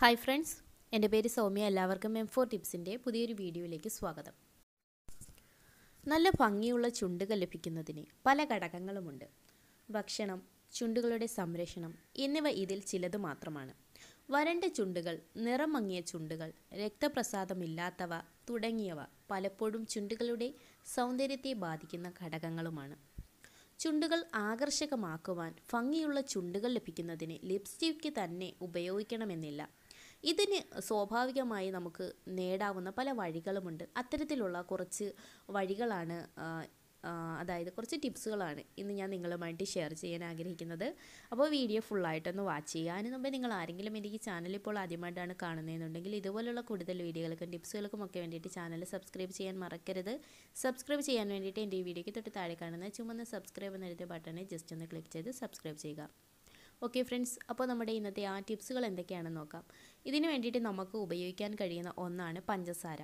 Hi friends എന്റെ പേര് സൗമ്യ. എല്ലാവർക്കും എം ഫോർ ടിപ്സിന്റെ പുതിയൊരു വീഡിയോയിലേക്ക് സ്വാഗതം. നല്ല ഭംഗിയുള്ള ചുണ്ടുകൾ ലഭിക്കുന്നതിന് പല ഘടകങ്ങളുമുണ്ട്. ഭക്ഷണം ചുണ്ടുകളുടെ സംരക്ഷണം എന്നിവ ഇതിൽ ചിലത് മാത്രമാണ്. വരണ്ട ചുണ്ടുകൾ നിറം മങ്ങിയ ചുണ്ടുകൾ രക്തപ്രസാദമില്ലാത്തവ തുടങ്ങിയവ പലപ്പോഴും ചുണ്ടുകളുടെ സൗന്ദര്യത്തെ ബാധിക്കുന്ന ഘടകങ്ങളുമാണ്. ചുണ്ടുകൾ ആകർഷകമാക്കുവാൻ ഭംഗിയുള്ള ചുണ്ടുകൾ ലഭിക്കുന്നതിന് ലിപ്സ്റ്റിക്ക് തന്നെ ഉപയോഗിക്കണമെന്നില്ല. ഇതിന് സ്വാഭാവികമായി നമുക്ക് നേടാവുന്ന പല വഴികളുമുണ്ട്. അത്തരത്തിലുള്ള കുറച്ച് വഴികളാണ് അതായത് കുറച്ച് ടിപ്സുകളാണ് ഇന്ന് ഞാൻ നിങ്ങളുമായിട്ട് ഷെയർ ചെയ്യാൻ ആഗ്രഹിക്കുന്നത്. അപ്പോൾ വീഡിയോ ഫുള്ളായിട്ടൊന്ന് വാച്ച് ചെയ്യുക. അതിന് മുമ്പ് നിങ്ങൾ ആരെങ്കിലും ഈ ചാനൽ ഇപ്പോൾ ആദ്യമായിട്ടാണ് കാണുന്നതെന്നുണ്ടെങ്കിൽ ഇതുപോലുള്ള കൂടുതൽ വീഡിയോകൾക്കും ടിപ്സുകൾക്കും ഒക്കെ വേണ്ടിയിട്ട് ചാനൽ സബ്സ്ക്രൈബ് ചെയ്യാൻ മറക്കരുത്. സബ്സ്ക്രൈബ് ചെയ്യാൻ വേണ്ടിയിട്ട് എന്റെ ഈ വീഡിയോയ്ക്ക് തൊട്ട് താഴെ കാണുന്ന ചുമന്ന സബ്സ്ക്രൈബ് എന്നെഴുതിയ ബട്ടണെ ജസ്റ്റ് ഒന്ന് ക്ലിക്ക് ചെയ്ത് സബ്സ്ക്രൈബ് ചെയ്യുക. ഓക്കെ ഫ്രണ്ട്സ് അപ്പോൾ നമ്മുടെ ഇന്നത്തെ ആ ടിപ്സുകൾ എന്തൊക്കെയാണെന്ന് നോക്കാം. ഇതിനു വേണ്ടിയിട്ട് നമുക്ക് ഉപയോഗിക്കാൻ കഴിയുന്ന ഒന്നാണ് പഞ്ചസാര.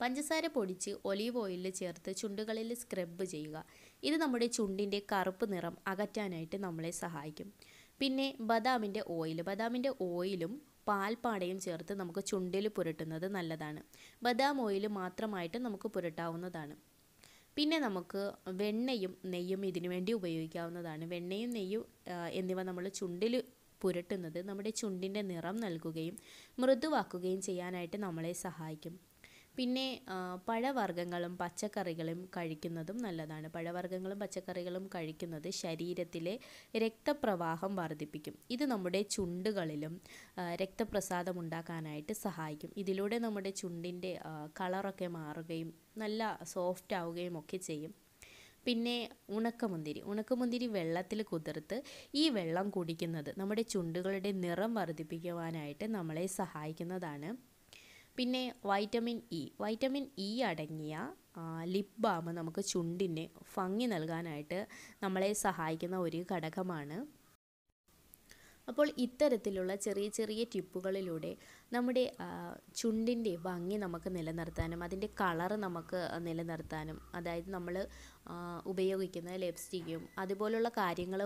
പഞ്ചസാര പൊടിച്ച് ഒലീവ് ഓയിലിൽ ചേർത്ത് ചുണ്ടുകളിൽ സ്ക്രബ് ചെയ്യുക. ഇത് നമ്മുടെ ചുണ്ടിന്റെ കറുപ്പ് നിറം അകറ്റാനായിട്ട് നമ്മളെ സഹായിക്കും. പിന്നെ ബദാമിന്റെ ഓയിൽ ബദാമിന്റെ ഓയിലും പാൽപ്പാടയും ചേർത്ത് നമുക്ക് ചുണ്ടിൽ പുരട്ടുന്നത് നല്ലതാണ്. ബദാം ഓയിൽ മാത്രമായിട്ട് നമുക്ക് പുരട്ടാവുന്നതാണ്. പിന്നെ നമുക്ക് വെണ്ണയും നെയ്യും ഇതിനു വേണ്ടി ഉപയോഗിക്കാവുന്നതാണ്. വെണ്ണയും നെയ്യും എന്നിവ നമ്മൾ ചുണ്ടിൽ പുരട്ടുന്നത് നമ്മുടെ ചുണ്ടിന്റെ നിറം നൽകുകയും മൃദുവാക്കുകയും ചെയ്യാനായിട്ട് നമ്മളെ സഹായിക്കും. പിന്നെ പഴവർഗങ്ങളും പച്ചക്കറികളും കഴിക്കുന്നതും നല്ലതാണ്. പഴവർഗങ്ങളും പച്ചക്കറികളും കഴിക്കുന്നത് ശരീരത്തിലെ രക്തപ്രവാഹം വർദ്ധിപ്പിക്കും. ഇത് നമ്മുടെ ചുണ്ടുകളിലും രക്തപ്രസാദം ഉണ്ടാക്കാനായിട്ട് സഹായിക്കും. ഇതിലൂടെ നമ്മുടെ ചുണ്ടിന്റെ കളറൊക്കെ മാറുകയും നല്ല സോഫ്റ്റ് ആവുകയും ഒക്കെ ചെയ്യും. പിന്നെ ഉണക്കമുന്തിരി. ഉണക്കമുന്തിരി വെള്ളത്തിൽ കുതിർത്ത് ഈ വെള്ളം കുടിക്കുന്നത് നമ്മുടെ ചുണ്ടുകളുടെ നിറം വർദ്ധിപ്പിക്കുവാനായിട്ട് നമ്മളെ സഹായിക്കുന്നതാണ്. പിന്നെ വൈറ്റമിൻ ഇ. വൈറ്റമിൻ ഇ അടങ്ങിയ ലിപ് ബാം നമുക്ക് ചുണ്ടിന് ഭംഗി നൽകാനായിട്ട് നമ്മളെ സഹായിക്കുന്ന ഒരു ഘടകമാണ് അപ്പോൾ ഇത്തരത്തിലുള്ള ചെറിയ ചെറിയ ടിപ്പുകളിലൂടെ നമ്മുടെ ചുണ്ടിന്റെ ഭംഗി നമുക്ക് നിലനിർത്താനും അതിന്റെ കളറ് നമുക്ക് നിലനിർത്താനും അതായത് നമ്മൾ ഉപയോഗിക്കുന്ന ലിപ്സ്റ്റിക്കും അതുപോലുള്ള കാര്യങ്ങൾ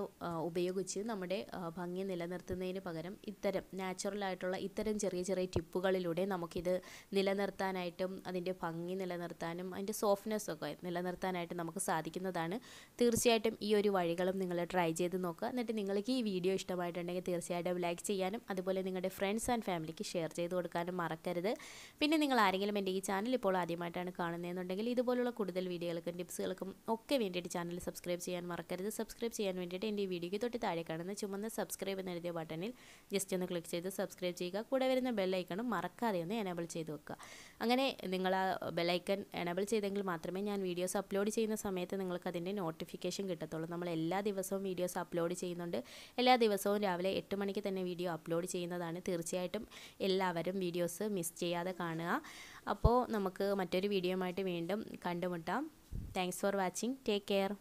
ഉപയോഗിച്ച് നമ്മുടെ ഭംഗി നിലനിർത്തുന്നതിന് പകരം ഇത്തരം നാച്ചുറൽ ആയിട്ടുള്ള ഇത്തരം ചെറിയ ചെറിയ ടിപ്പുകളിലൂടെ നമുക്കിത് നിലനിർത്താനായിട്ടും അതിന്റെ ഭംഗി നിലനിർത്താനും അതിന്റെ സോഫ്റ്റ്നെസ് ഒക്കെ നിലനിർത്താനായിട്ട് നമുക്ക് സാധിക്കുന്നതാണ്. തീർച്ചയായിട്ടും ഈ ഒരു വഴികളും നിങ്ങൾ ട്രൈ ചെയ്ത് നോക്കുക. എന്നിട്ട് നിങ്ങൾക്ക് ഈ വീഡിയോ ഇഷ്ടമായിട്ടുണ്ടെങ്കിൽ തീർച്ചയായിട്ടും ലൈക്ക് ചെയ്യാനും അതുപോലെ നിങ്ങളുടെ ഫ്രണ്ട്സ് ആൻഡ് ഫാമിലിക്ക് ഷെയർ ചെയ്ത് കൊടുക്കാനും മറക്കരുത്. പിന്നെ നിങ്ങൾ ആരെങ്കിലും എന്റെ ഈ ചാനൽ ഇപ്പോൾ ആദ്യമായിട്ടാണ് കാണുന്നതെന്നുണ്ടെങ്കിൽ ഇതുപോലുള്ള കൂടുതൽ വീഡിയോകൾക്കും ടിപ്സുകൾക്കും ഒക്കെ വേണ്ടിയിട്ട് ചാനൽ സബ്സ്ക്രൈബ് ചെയ്യാൻ മറക്കരുത്. സബ്സ്ക്രൈബ് ചെയ്യാൻ വേണ്ടിയിട്ട് എന്റെ ഈ വീഡിയോയ്ക്ക് തൊട്ട് താഴെ കാണുന്ന ചുമന്ന സബ്സ്ക്രൈബ് എന്ന് എഴുതിയ ബട്ടണിൽ ജസ്റ്റ് ഒന്ന് ക്ലിക്ക് ചെയ്ത് സബ്സ്ക്രൈബ് ചെയ്യുക. കൂടെ വരുന്ന ബെല്ലൈക്കണും മറക്കാതെ ഒന്ന് എനേബിൾ ചെയ്ത് വെക്കുക. അങ്ങനെ നിങ്ങൾ ആ ബെല്ലൈക്കൺ എനേബിൾ ചെയ്തെങ്കിൽ മാത്രമേ ഞാൻ വീഡിയോസ് അപ്ലോഡ് ചെയ്യുന്ന സമയത്ത് നിങ്ങൾക്ക് അതിന്റെ നോട്ടിഫിക്കേഷൻ കിട്ടത്തുള്ളൂ. നമ്മൾ എല്ലാ ദിവസവും വീഡിയോസ് അപ്ലോഡ് ചെയ്യുന്നുണ്ട്. എല്ലാ ദിവസവും രാവിലെ എട്ട് മണിക്ക് തന്നെ വീഡിയോ അപ്ലോഡ് ചെയ്യുന്നതാണ്. തീർച്ചയായിട്ടും എല്ലാവരും വീഡിയോസ് മിസ് ചെയ്യാതെ കാണുക. അപ്പോൾ നമുക്ക് മറ്റൊരു വീഡിയോയുമായിട്ട് വീണ്ടും കണ്ടുമുട്ടാം. Thanks for watching take care